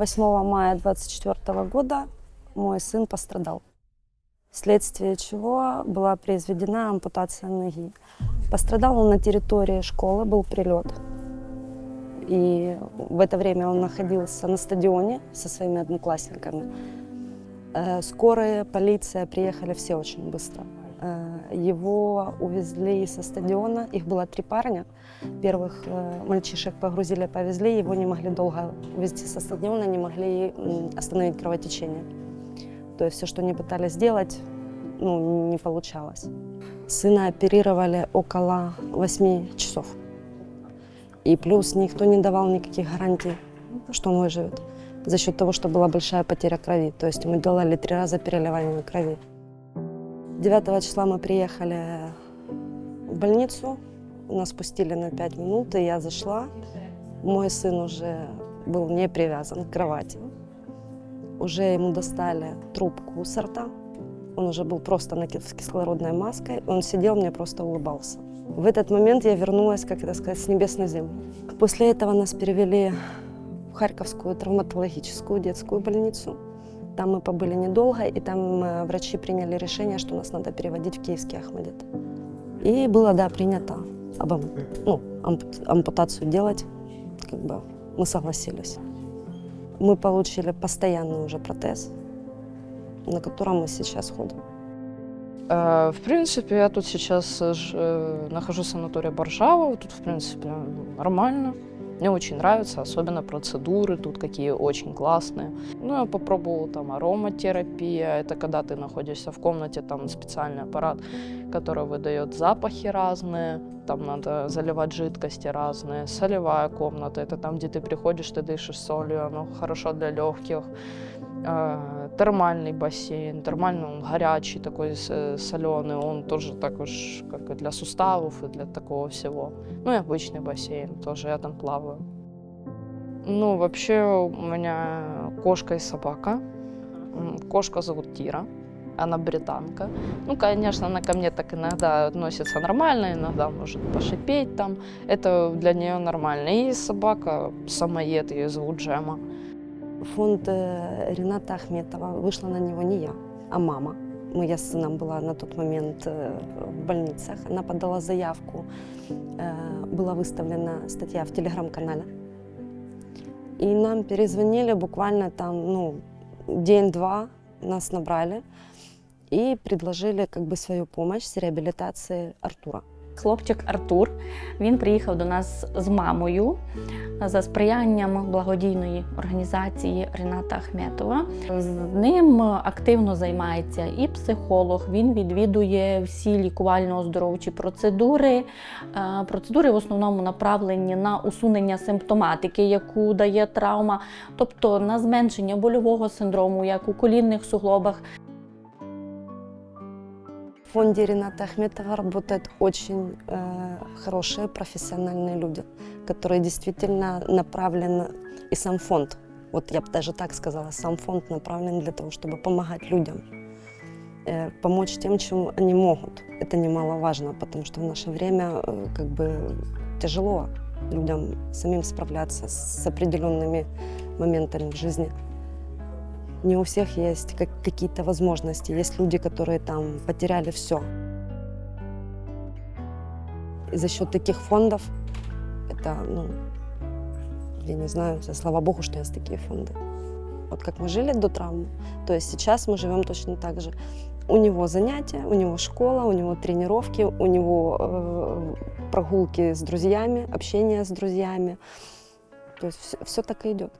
8 мая 24 года мой сын пострадал, вследствие чего была произведена ампутация ноги. Пострадал он на территории школы, был прилет. И в это время он находился на стадионе со своими одноклассниками. Э, Скорая, полиция приехали все очень быстро. Э, Его увезли со стадиона, их было три парня. Первых э, мальчишек погрузили, повезли, его не могли долго увезти со стадиона, не могли м, остановить кровотечение. То есть все, что они пытались сделать, ну, не получалось. Сына оперировали около 8 часов. И плюс никто не давал никаких гарантий, что он выживет. За счет того, что была большая потеря крови. То есть мы делали три раза переливание крови. 9 числа мы приехали в больницу. Нас пустили на 5 минут, и я зашла. Мой сын уже был не привязан к кровати. Уже ему достали трубку с рта. Он уже был просто на с кислородной маской. Он сидел, мне просто улыбался. В этот момент я вернулась, как это сказать, с небес на землю. После этого нас перевели в Харьковскую травматологическую детскую больницу. Там мы побыли недолго, и там э, врачи приняли решение, что нас надо переводить в Киевский Ахмадит. И было, да, принято об, ам- ну, ампут- ампутацию делать. Как бы мы согласились. Мы получили постоянный уже протез, на котором мы сейчас ходим. Э, В принципе, я тут сейчас э, ж- э, нахожусь в санатории Боржава. Тут, в принципе, нормально. Мне очень нравится, особенно процедуры тут какие очень классные. Ну, я попробовала там ароматерапия. Это когда ты находишься в комнате, там специальный аппарат, который выдает запахи разные. Там надо заливать жидкости разные. Солевая комната, это там, где ты приходишь, ты дышишь солью, оно хорошо для легких. Э, термальный бассейн, термальный он горячий, такой соленый, он тоже також как и для суставов и для такого всего. Ну и обычный бассейн, тоже я там плаваю. Ну, вообще у меня кошка и собака. М, Кошка зовут Тира, она британка. Ну, конечно, она ко мне так иногда относится нормально, иногда может пошипеть там. Это для нее нормально. И собака самоед, ее зовут Джема. Фонд э, Рената Ахметова. Вышла на него не я, а мама. Мы, я с сыном была на тот момент э, в больницах. Она подала заявку. Э, Была выставлена статья в телеграм-канале. И нам перезвонили буквально там, ну, день-два нас набрали и предложили как бы свою помощь с реабилитацией Артура. Хлопчик Артур він приїхав до нас з мамою за сприянням благодійної організації Рената Ахметова. З ним активно займається і психолог. Він відвідує всі лікувально-оздоровчі процедури. Е, Процедури в основному направлені на усунення симптоматики, яку дає травма, тобто на зменшення больового синдрому, як у колінних суглобах, В фонде Рената Ахметова работают очень э, хорошие профессиональные люди, которые действительно направлены, и сам фонд, вот я бы даже так сказала, сам фонд направлен для того, чтобы помогать людям, э, помочь тем, чем они могут. Это немаловажно, потому что в наше время э, как бы тяжело людям самим справляться с определенными моментами в жизни Не у всех есть как, какие-то возможности. Есть люди, которые там потеряли все. И за счет таких фондов, это, ну, я не знаю, слава богу, что есть такие фонды. Вот как мы жили до травмы, то есть сейчас мы живем точно так же. У него занятия, у него школа, у него тренировки, у него э, прогулки с друзьями, общение с друзьями. То есть все, так и идет.